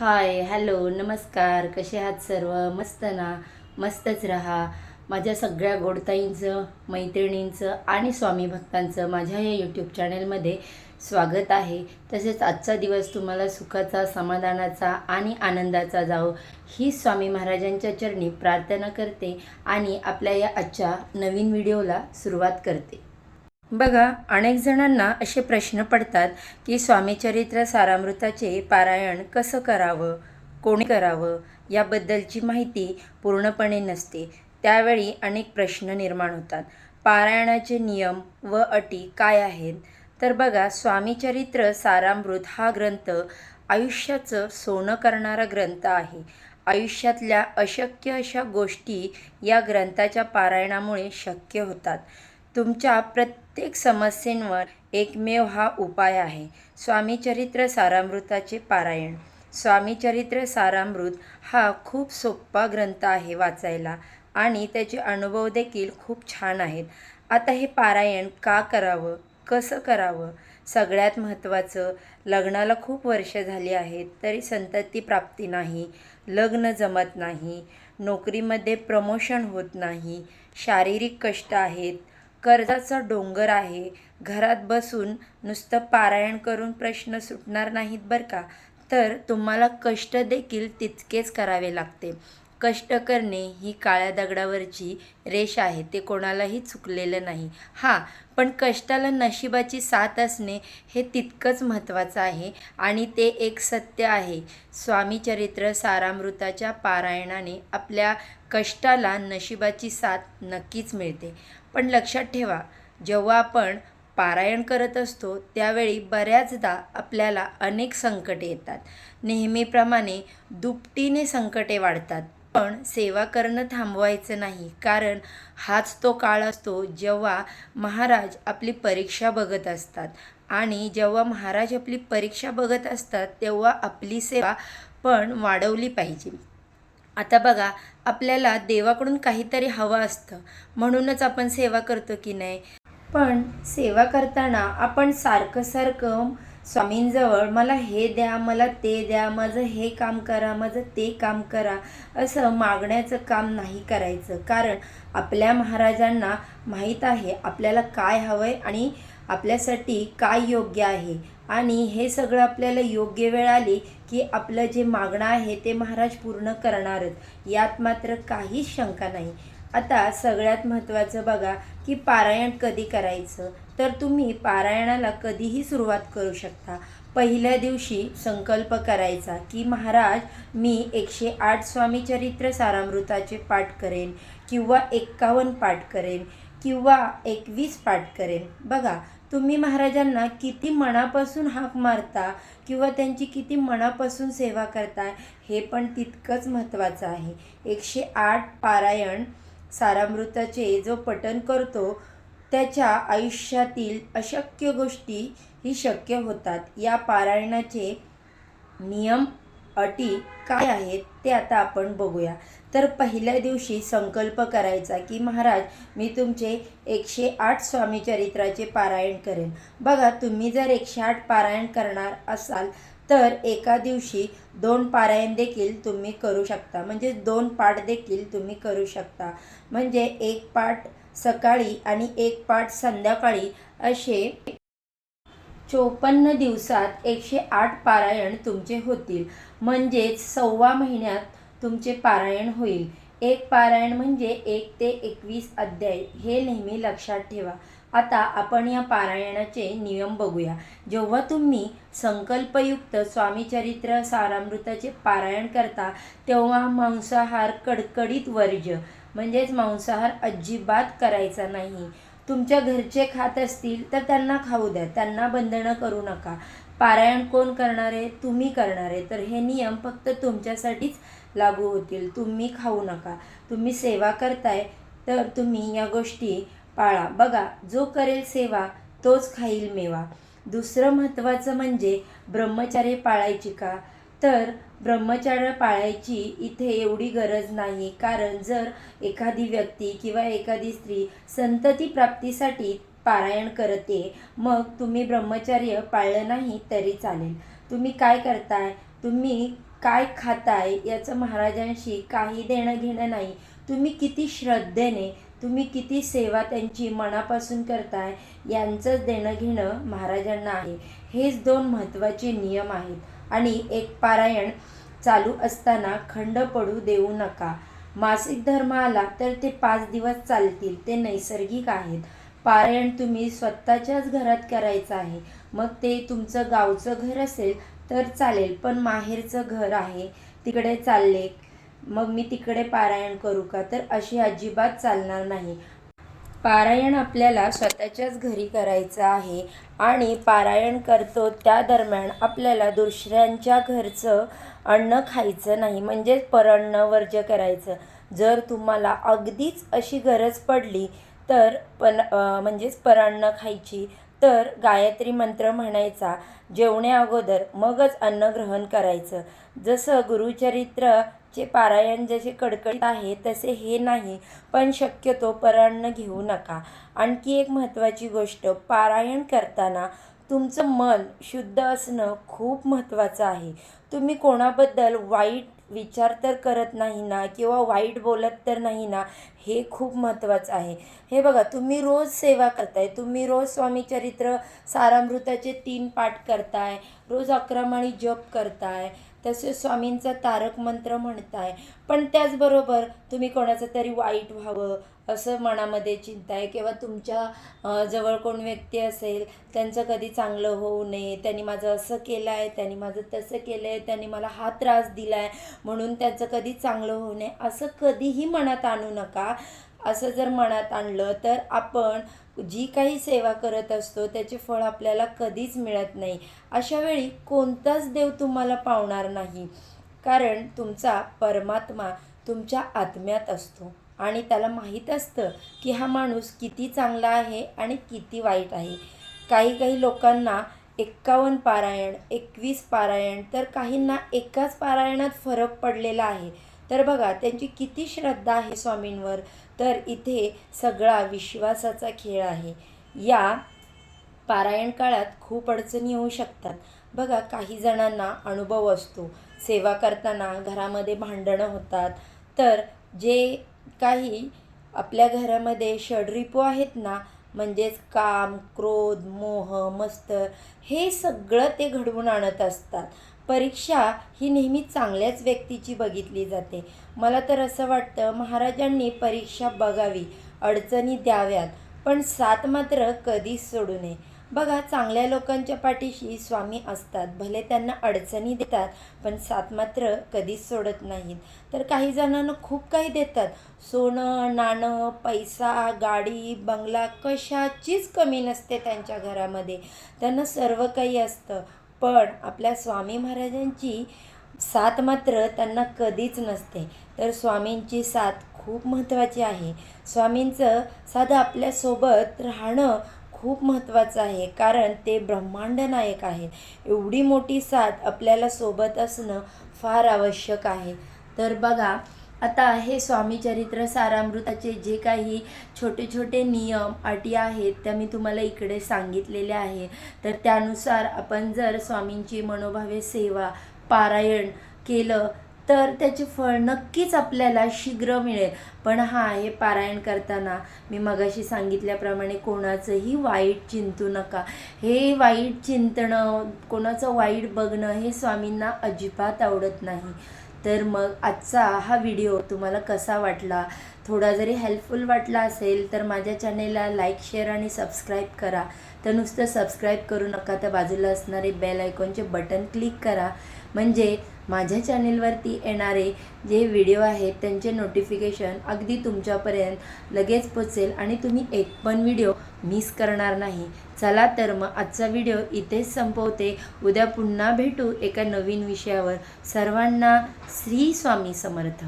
Hi hello नमस्कार. कसे आहात सर्व? मस्त ना? मस्तच राहा. माझ्या सगळ्या गोडताईंचं मैत्रिणींचं आणि स्वामी भक्तांचं माझ्या या यूट्यूब चॅनलमध्ये स्वागत आहे. तसेच आजचा दिवस तुम्हाला सुखाचा समाधानाचा आणि आनंदाचा जावो. ही स्वामी महाराजांच्या चरणी प्रार्थना करते आणि आपल्या या आजच्या नवीन व्हिडिओला सुरुवात करते. बघा अनेक जणांना असे प्रश्न पडतात की स्वामीचरित्र सारामृताचे पारायण कसं करावं? कोणी करावं? याबद्दलची माहिती पूर्णपणे नसते. त्यावेळी अनेक प्रश्न निर्माण होतात. पारायणाचे नियम व अटी काय आहेत? तर बघा स्वामीचरित्र सारामृत हा ग्रंथ आयुष्याचं सोनं करणारा ग्रंथ आहे. आयुष्यातल्या अशक्य अशा गोष्टी या ग्रंथाच्या पारायणामुळे शक्य होतात. तुमच्या प्रत्येक समस्येंवर एकमेव हा उपाय आहे. स्वामीचरित्र सारामृताचे पारायण. स्वामीचरित्र सारामृत हा खूप सोपा ग्रंथ आहे वाचायला आणि त्याचे अनुभव देखील खूप छान आहेत. आता हे पारायण का करावं? कसं करावं? सगळ्यात महत्त्वाचं लग्नाला खूप वर्ष झाली आहेत तरी संतती प्राप्ती नाही लग्न जमत नाही नोकरीमध्ये प्रमोशन होत नाही शारीरिक कष्ट आहेत कर्जाचा डोंगर आहे. घरात बसून नुसतं पारायण करून प्रश्न सुटणार नाहीत बरं का? तर तुम्हाला कष्ट देखील तितकेच करावे लागते. कष्ट करणे ही काळ्या दगडावरची रेष आहे. ते कोणालाही चुकलेलं नाही. हां पण कष्टाला नशिबाची साथ असणे हे तितकंच महत्त्वाचं आहे आणि ते एक सत्य आहे. स्वामीचरित्र सारामृताच्या पारायणाने आपल्या कष्टाला नशिबाची साथ नक्कीच मिळते. पण लक्षात ठेवा जेव्हा आपण पारायण करत असतो त्यावेळी बऱ्याचदा आपल्याला अनेक संकटे येतात. नेहमीप्रमाणे दुपटीने संकटे वाढतात. पण सेवा करणं थांबवायचं नाही कारण हाच तो काळ असतो जेव्हा महाराज आपली परीक्षा बघत असतात. आणि जेव्हा महाराज आपली परीक्षा बघत असतात तेव्हा आपली सेवा पण वाढवली पाहिजे. आता बघा आपल्याला देवाकडून काहीतरी हवं असतं. म्हणूनच आपण सेवा करतो की नाही? पण सेवा करताना आपण सारखं सारखं स्वामींजवळ मला हे द्या मला ते द्या माझं हे काम करा माझं ते काम करा असं मागण्याचं काम नाही करायचं. कारण आपल्या महाराजांना माहीत आहे आपल्याला काय हवं आहे आणि आपल्यासाठी काय योग्य आहे? आणि हे सगळं आपल्याला योग्य वेळ आली की आपलं जे मागणं आहे ते महाराज पूर्ण करणारच. यात मात्र काहीच शंका नाही. आता सगळ्यात महत्त्वाचं बघा की पारायण कधी करायचं? तर तुम्ही पारायणाला कधीही सुरुवात करू शकता. पहिल्या दिवशी संकल्प करायचा की महाराज मी एकशे आठ स्वामीचरित्र सारामृताचे पाठ करेन किंवा एक्कावन्न पाठ करेन किंवा एकवीस पाठ करेन. बघा तुम्ही महाराजांना किती मनापासून हाक मारता किंवा त्यांची किती मनापासून सेवा करताय हे पण तितकंच महत्त्वाचं आहे. एकशे आठ पारायण सारामृताचे जो पठन करतो त्याच्या आयुष्यातील अशक्य गोष्टी ही शक्य होतात. या पारायणाचे नियम अटी काय आहेत ते आता आपण बघूया. तर पहिल्या दिवशी संकल्प करायचा की महाराज मी तुमचे एकशे आठ स्वामी चरित्राचे पारायण करेन. बघा तुम्ही जर एकशे आठ पारायण करणार असाल तर एका दिवशी दोन पारायण देखील तुम्ही करू शकता. म्हणजे दोन पाठ देखील तुम्ही करू शकता. म्हणजे एक पाठ सकाळी आणि एक पाठ संध्याकाळी असे चोपन्न दिवसात एकशे आठ पारायण तुमचे होतील. म्हणजेच सव्वा महिन्यात तुमचे पारायण होईल. एक पारायण म्हणजे एक ते एकवीस अध्याय. हे नेहमी लक्षात ठेवा. आता आपण या पारायणाचे नियम बघूया. जेव्हा तुम्ही संकल्पयुक्त स्वामीचरित्र सारामृताचे पारायण करता तेव्हा मांसाहार कडकडीत वर्ज्य म्हणजेच मांसाहार अजिबात करायचा नाही. तुमच्या घरचे खात असतील तर त्यांना खाऊ द्या. त्यांना बंधनं करू नका. पारायण कोण करणार आहे? तुम्ही करणार आहे. तर हे नियम फक्त तुमच्यासाठीच लागू होतील. तुम्ही खाऊ नका. तुम्ही सेवा करताय तर तुम्ही या गोष्टी पाळा. बघा जो करेल सेवा तोच खाईल मेवा. दुसरं महत्त्वाचं म्हणजे ब्रह्मचार्य पाळायची का? तर ब्रह्मचार्य पाळायची इथे एवढी गरज नाही. कारण जर एखादी व्यक्ती किंवा एखादी स्त्री संतती प्राप्तीसाठी पारायण करते मग तुम्ही ब्रह्मचर्य पाळलं नाही तरी चालेल. तुम्ही काय करताय? तुम्ही काय खाताय? याचं महाराजांशी काही देणं घेणं नाही. तुम्ही किती श्रद्धेने तुम्ही किती सेवा त्यांची मनापासून करताय यांचंच देणं घेणं महाराजांना आहे. हेच दोन महत्त्वाचे नियम आहेत. आणि एक पारायण चालू असताना खंड पडू देऊ नका. मासिक धर्म आला तर ते पाच दिवस चालतील ते नैसर्गिक आहेत. पारायण तुम्ही स्वतःच्याच घरात करायचं आहे. मग ते तुमचं गावचं घर असेल तर चालेल पण माहेरचं घर आहे. तिकडे चालले मग मी तिकडे पारायण करू का? तर अशी अजिबात चालणार नाही. पारायण आपल्याला स्वतःच्याच घरी करायचं आहे आणि पारायण करतो त्या दरम्यान आपल्याला दुसऱ्यांच्या घरचं अन्न खायचं नाही म्हणजेच परअन्न वर्ज्य करायचं. जर तुम्हाला अगदीच अशी गरज पडली तर पण म्हणजेच परान्न खायची तर गायत्री मंत्र म्हणायचा जेवण्या अगोदर मगच अन्न ग्रहण करायचं. जसं गुरुचरित्र जे पारायण जसे कडकडीत आहे तसे हे नाही पण शक्यतो परान्न घेऊ नका. आणखी एक महत्त्वाची गोष्ट पारायण करताना तुमचं मन शुद्ध असणं खूप महत्त्वाचं आहे. तुम्ही कोणाबद्दल वाईट विचार तर करत नाही ना किंवा वाईट बोलत तर नाही ना हे खूप महत्त्वाचं आहे. हे बघा तुम्ही रोज सेवा करताय तुम्ही रोज स्वामी चरित्र सारामृताचे तीन पाठ करताय रोज अकरा जप करताय तसेच स्वामींचा तारक मंत्र म्हणताय. पण त्याचबरोबर तुम्ही कोणाचं तरी वाईट व्हावं असं मनामध्ये चिंता आहे किंवा तुमच्या जवळ कोण व्यक्ती असेल त्यांचं कधी चांगलं होऊ नये त्यांनी माझं असं केलं आहे त्यांनी माझं तसं केलं आहे त्यांनी मला हा त्रास दिला आहे म्हणून त्यांचं कधी चांगलं होऊ नये असं कधीही मनात आणू नका. असं जर मनात आणलं तर आपण जी काही सेवा करत असतो त्याचे फळ आपल्याला कधीच मिळत नाही. अशा वेळी कोणताच देव तुम्हाला पावणार नाही. कारण तुमचा परमात्मा तुमच्या आत्म्यात असतो. आणि त्याला माहीत असतं की हा माणूस किती चांगला आहे आणि किती वाईट आहे. काही काही लोकांना एक्कावन्न पारायण एकवीस पारायण तर काहींना एकाच पारायणात फरक पडलेला आहे. तर बघा त्यांची किती श्रद्धा आहे स्वामींवर. तर इथे सगळा विश्वासाचा खेळ आहे. या पारायण काळात खूप अडचणी येऊ शकतात. बघा काही जणांना अनुभव असतो. सेवा करताना घरामध्ये भांडणं होतात. तर जे काही आपल्या घरामध्ये षडरिपू आहेत ना म्हणजेच काम क्रोध मोह मस्तर हे सगळं ते घडवून आणत असतात. परीक्षा ही नेहमी चांगल्याच व्यक्तीची बघितली जाते. मला तर असं वाटतं महाराजांनी परीक्षा बघावी अडचणी द्याव्यात पण साथ मात्र कधीच सोडू नये. बघा चांगल्या लोकांच्या पाठीशी स्वामी असतात भले त्यांना अडचणी देतात पण साथ मात्र कधीच सोडत नाहीत. तर काही जणांना खूप काही देतात. सोनं नाणं पैसा गाडी बंगला कशाचीच कमी नसते त्यांच्या घरामध्ये. त्यांना सर्व काही असतं. पण आपल्या स्वामी महाराजांची साथ मात्र त्यांना कधीच नसते. तर स्वामींची साथ खूप महत्त्वाची आहे. स्वामींचं साधं आपल्यासोबत राहणं खूप महत्त्वाचं आहे. कारण ते ब्रह्मांड नायक आहेत. एवढी मोठी साथ आपल्याला सोबत असणं फार आवश्यक आहे. तर बघा आता हे स्वामी चरित्र सारामृताचे जे काही छोटे छोटे नियम अटी आहेत त्या मी तुम्हाला इकडे सांगितलेल्या आहे. तर त्यानुसार आपण जर स्वामींची मनोभावे सेवा पारायण केलं तर त्याचे फळ नक्कीच आपल्याला शीघ्र मिळेल. पण हा हे पारायण करताना. मी मगाशी सांगितल्याप्रमाणे कोणाचंही वाईट चिंतू नका. हे वाईट चिंतणं कोणाचं वाईट बघणं हे स्वामींना अजिबात आवडत नाही. तर मग आजचा हा व्हिडिओ तुम्हाला कसा वाटला? थोडा जरी हेल्पफुल वाटला असेल तर माझ्या चॅनेलला लाईक शेअर आणि सबस्क्राईब करा. तर नुसतं सबस्क्राईब करू नका तर बाजूला असणारे बेल आयकॉनचे बटन क्लिक करा. म्हणजे माझ्या चॅनेलवरती येणारे जे व्हिडिओ आहेत त्यांचे नोटिफिकेशन अगदी तुमच्यापर्यंत लगेच पोचेल आणि तुम्ही एक पण व्हिडिओ मिस करणार नाही. चला तर मग आजचा व्हिडिओ इथेच संपवते. उद्या पुन्हा भेटू एका नवीन विषयावर. सर्वांना श्री स्वामी समर्थ.